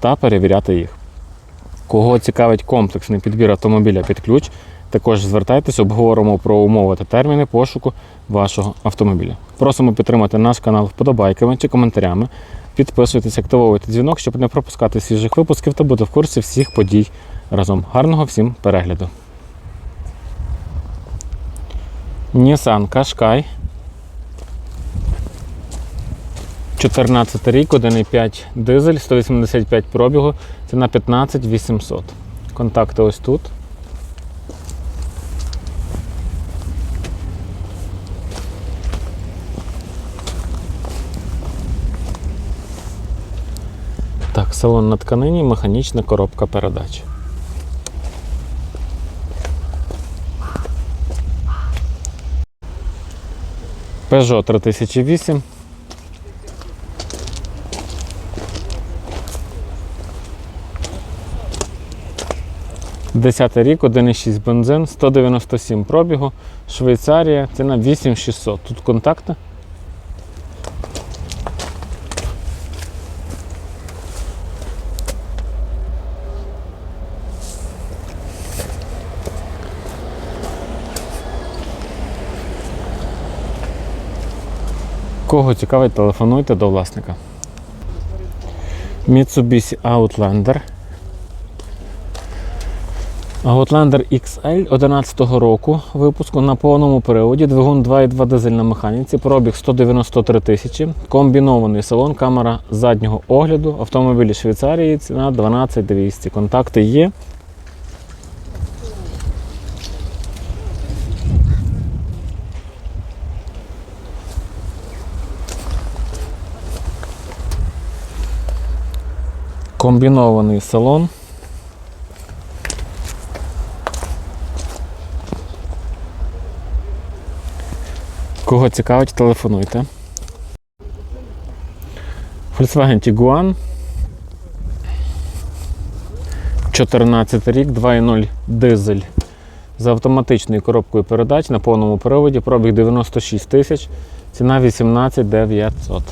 та перевіряти їх. Кого цікавить комплексний підбір автомобіля під ключ, також звертайтесь, обговоримо про умови та терміни пошуку вашого автомобіля. Просимо підтримати наш канал вподобайками чи коментарями. Підписуйтесь, активовуйте дзвінок, щоб не пропускати свіжих випусків та бути в курсі всіх подій разом. Гарного всім перегляду. Nissan Qashqai 14 рік, 1,5 дизель, 185 пробігу, ціна 15 800. Контакти ось тут. Так, салон на тканині, механічна коробка передач. Peugeot 3008. 10 рік, 1,6 бензин, 197 пробігу, Швейцарія, ціна 8600. Тут контакти. Кого цікавить, телефонуйте до власника. Mitsubishi Outlander. Outlander XL 11 року випуску на повному періоді, двигун 2,2 дизель на механіці, пробіг 193 тисячі, комбінований салон, камера заднього огляду, автомобілі Швейцарії, ціна 12200. Контакти є. Комбінований салон. Кого цікавить, телефонуйте. Volkswagen Tiguan. 14 рік, 2.0 дизель з автоматичною коробкою передач на повному приводі, пробіг 96 тисяч, ціна 18 900.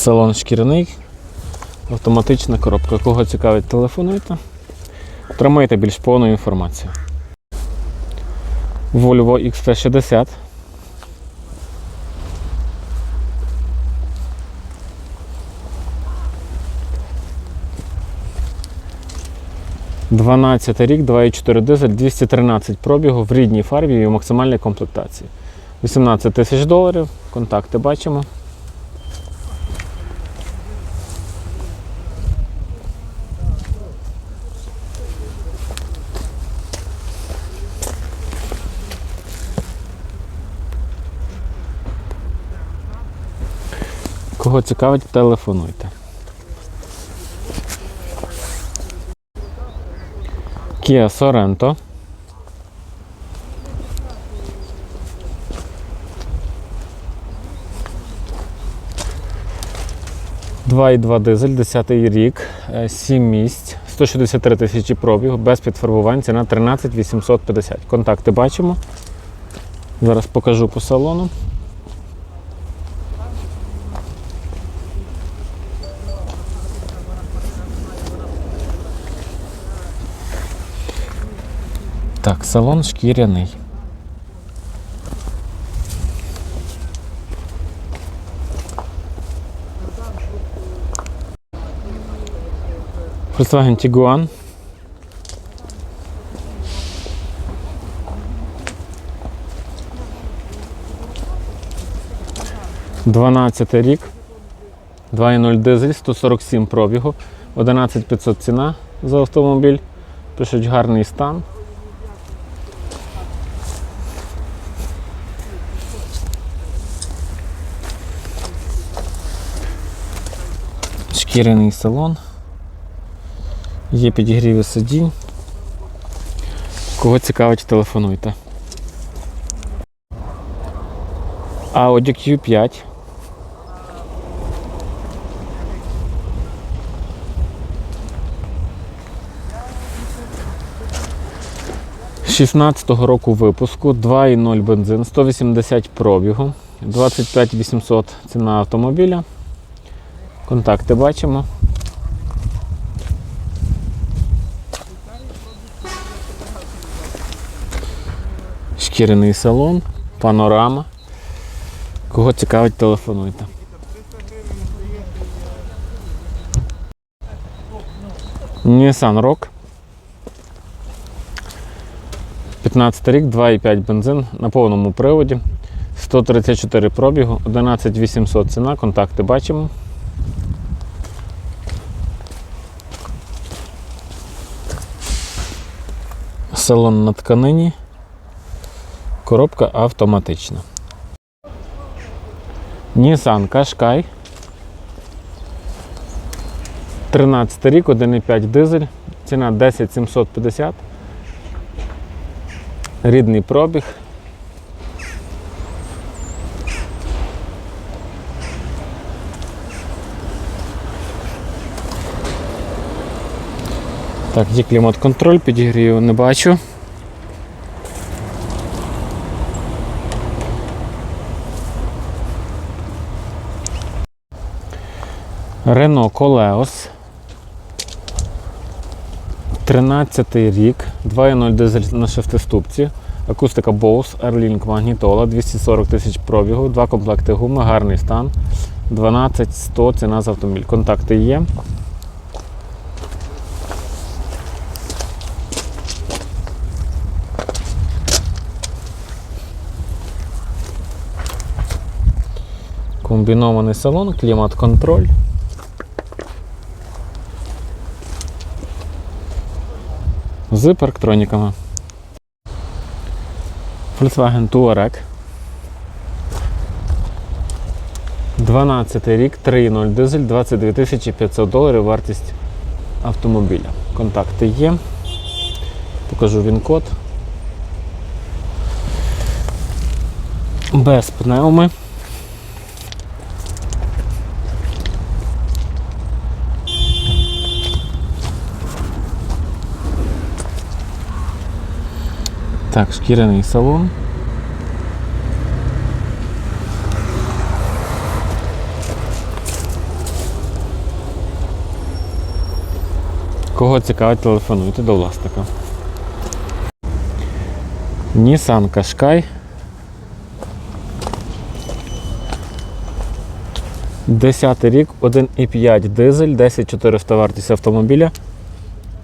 Салон шкіряний, автоматична коробка. Кого цікавить, телефонуйте. Отримаєте більш повну інформацію. Volvo XC60. Дванадцятий рік, 2,4 дизель, 213 пробігу в рідній фарбі і в максимальній комплектації. 18 тисяч доларів. Контакти бачимо. Кого цікавить, телефонуйте. Kia Sorento. Два і два дизель, 10 рік, 7 місць, 163 тисячі пробігу, без підфарбувань, ціна 13 850. Контакти бачимо. Зараз покажу по салону. Так, салон шкіряний. Volkswagen Tiguan. Дванадцятий рік. 2.0 дизель, 147 пробігу. 11500 ціна за автомобіль. Пишуть гарний стан. Шкіряний салон. Є підігріви сидінь. Кого цікавить, телефонуйте. Audi Q5. Шістнадцятого року випуску, 2,0 бензин, 180 пробігу, 25 800 ціна автомобіля. Контакти бачимо. Шкіряний салон, панорама. Кого цікавить, телефонуйте. Nissan Rock. 15 рік, 2,5 бензин на повному приводі. 134 пробігу, 11 800 ціна, контакти бачимо. Салон на тканині. Коробка автоматична. Nissan Qashqai. 13 рік, 1,5 дизель. Ціна 10 750. Рідний пробіг. Так, є клімат-контроль, підігрію не бачу. Renault Koleos. 13 рік, 2.0 дизель на шестиступці, акустика Bose, Airlink магнітола, 240 тисяч пробігу, два комплекти гуми, гарний стан, 12 100 ціна за автомобіль. Контакти є. Комбінований салон, клімат-контроль. з парктроніками. Volkswagen Touareg. 12 рік, 3.0 дизель, 22 500 доларів вартість автомобіля. Контакти є. Покажу він код. Без пневми. Так, шкіряний салон. Кого цікавить, телефонуйте до власника. Nissan Qashqai. 10 рік, 1,5 дизель, 10400 вартість автомобіля.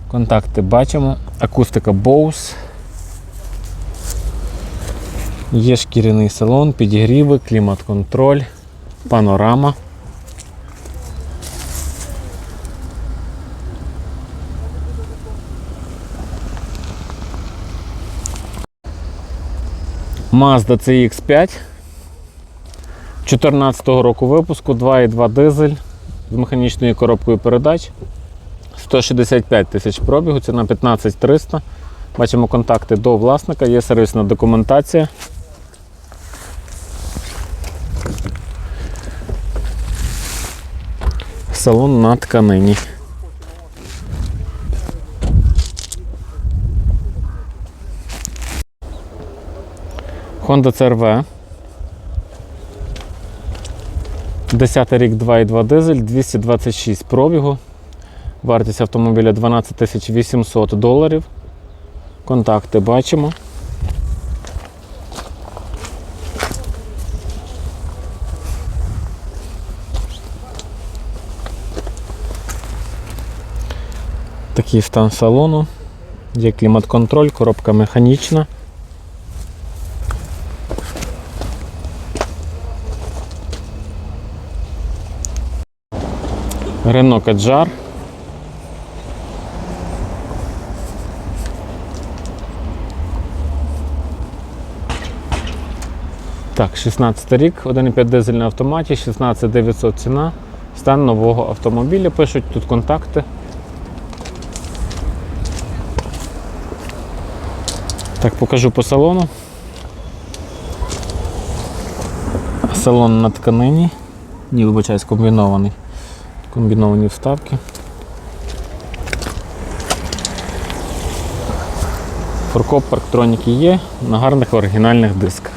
Контакти бачимо. Акустика Bose. Є шкіряний салон, підігріви, клімат-контроль, панорама. Mazda CX5 14 року випуску, 2,2 дизель з механічною коробкою передач. 165 тисяч пробігу, ціна 15 300. Бачимо контакти до власника, є сервісна документація. Салон на тканині. Honda CRV. 10 рік 2,2 дизель, 226 пробігу. Вартість автомобіля 12 800 доларів. Контакти бачимо. Такий стан салону. Є клімат-контроль, коробка механічна. Рено Каджар. Так, 16 рік, 1,5 дизель на автоматі, 16900 ціна, стан нового автомобіля. Пишуть тут контакти. Так, покажу по салону. Салон на тканині. Ні, вибачаюсь, комбінований. Комбіновані вставки. Форкоп парктроніки є на гарних оригінальних дисках.